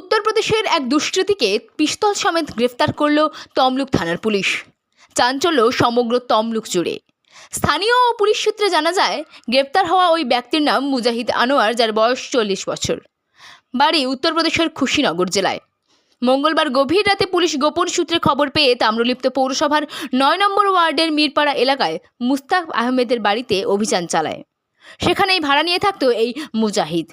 উত্তরপ্রদেশের এক দুষ্কৃতীকে পিস্তল সমেত গ্রেফতার করল তমলুক থানার পুলিশ। চাঞ্চল্য সমগ্র তমলুক জুড়ে। স্থানীয় পুলিশ সূত্রে জানা যায় গ্রেপ্তার হওয়া ওই ব্যক্তির নাম মুজাহিদ আনোয়ার, যার বয়স চল্লিশ বছর। বাড়ি উত্তরপ্রদেশের খুশিনগর জেলায়। মঙ্গলবার গভীর রাতে পুলিশ গোপন সূত্রে খবর পেয়ে তাম্রলিপ্ত পৌরসভার নয় নম্বর ওয়ার্ডের মিরপাড়া এলাকায় মুস্তাক আহমেদের বাড়িতে অভিযান চালায়। সেখানেই ভাড়া নিয়ে থাকতো এই মুজাহিদ।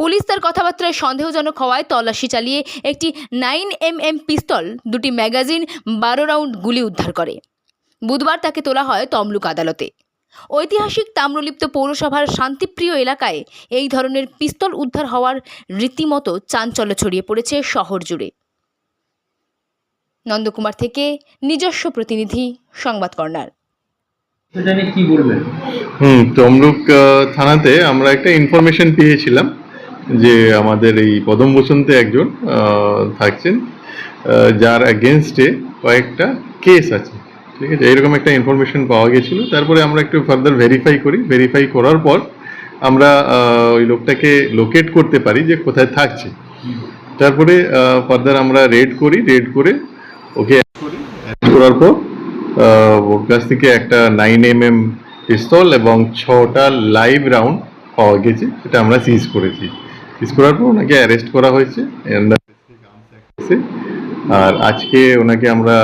পুলিশ তার কথাবার্তায় সন্দেহজনক হওয়ায় তল্লাশি চালিয়ে একটি নাইন এম এম পিস্তল দুটি ম্যাগাজিন বারো রাউন্ড গুলি উদ্ধার করে। বুধবার তাকে তোলা হয় তমলুক আদালতে। ঐতিহাসিক তাম্রলিপ্ত পৌরসভার শান্তিপ্রিয় এলাকায় এই ধরনের পিস্তল উদ্ধার হওয়ার রীতিমতো চাঞ্চল্য ছড়িয়ে পড়েছে শহর জুড়ে। নন্দকুমার থেকে নিজস্ব প্রতিনিধি সংবাদ কর্নার। হুম তমলুক থানাতে আমরা একটা ইনফরমেশন পেয়েছিলাম। যে আমাদের এই পদম বসন্তে একজন থাকছেন যার অ্যাগেনস্টে কয়েকটা কেস আছে। ঠিক আছে? এরকম একটা ইনফরমেশন পাওয়া গেছিল। তারপরে আমরা একটু ফার্দার ভেরিফাই করি। ভেরিফাই করার পর আমরা ওই লোকটাকে লোকেট করতে পারি যে কোথায় থাকছে। তারপরে ফার্দার আমরা রেড করি। রেড করে ওকে করি করার পর ওর কাছ থেকে একটা নাইন এম এম পিস্তল এবং ছটা লাইভ রাউন্ড পাওয়া গেছে, সেটা আমরা সিজ করেছি। সিজ করার পর ওনাকে অ্যারেস্ট করা হয়েছে আর আজকে ওনাকে আমরা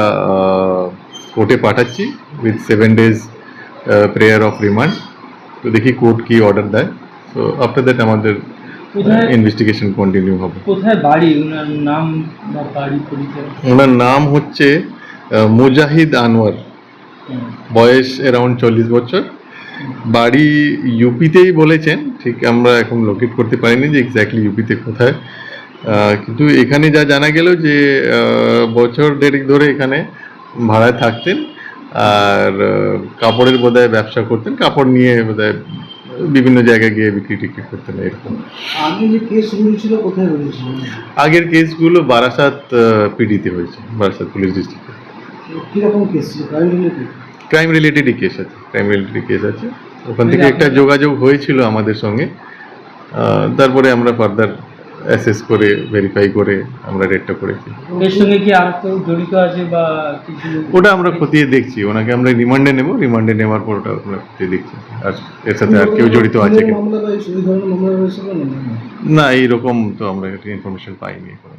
কোর্টে পাঠাচ্ছি with seven days prayer of remand তো দেখি কোর্ট কি অর্ডার দেয়। তো আফটার দ্যাট আমাদের ইনভেস্টিগেশন কন্টিনিউ হবে। কোথায় বাড়ি? ওনার নাম বা বাড়ি পরিচয়? ওনার নাম হচ্ছে মুজাহিদ আনোয়ার বয়স অ্যারাউন্ড চল্লিশ বছর। বাড়ি ইউপিতেই বলেছেন ঠিক আমরা এখন লোকেট করতে পারিনি যে এক্স্যাক্টলি ইউপিতে কোথায়। কিন্তু এখানে যা জানা গেল যে বছর দেড়েক ধরে এখানে ভাড়ায় থাকতেন আর কাপড়ের বোধহয় ব্যবসা করতেন কাপড় নিয়ে বোধহয় বিভিন্ন জায়গায় গিয়ে বিক্রি টিক্রি করতেন এরকম। আগের কেসগুলো বারাসাত পিডিতে হয়েছে বারাসাত পুলিশ ডিস্ট্রিক্টে কীরকম কেস ছিল? ক্রাইম রিলেটেড রিলেটেডই কেস আছে ক্রাইম রিলেটেড কেস আছে। ওখান থেকে একটা যোগাযোগ হয়েছিল আমাদের সঙ্গে। তারপরে আমরা ফার্দার অ্যাসেস করে ভেরিফাই করে আমরা রেটটা করেছি। এর সঙ্গে কি আর কেউ জড়িত আছে বা কিছু ওটা আমরা খতিয়ে দেখছি ওনাকে আমরা রিমান্ডে নেব রিমান্ডে নেওয়ার পর ওটা আমরা খতিয়ে দেখছি। আর এর সাথে আর কেউ জড়িত আছে কি না? এইরকম তো আমরা ইনফরমেশন পাইনি এখন।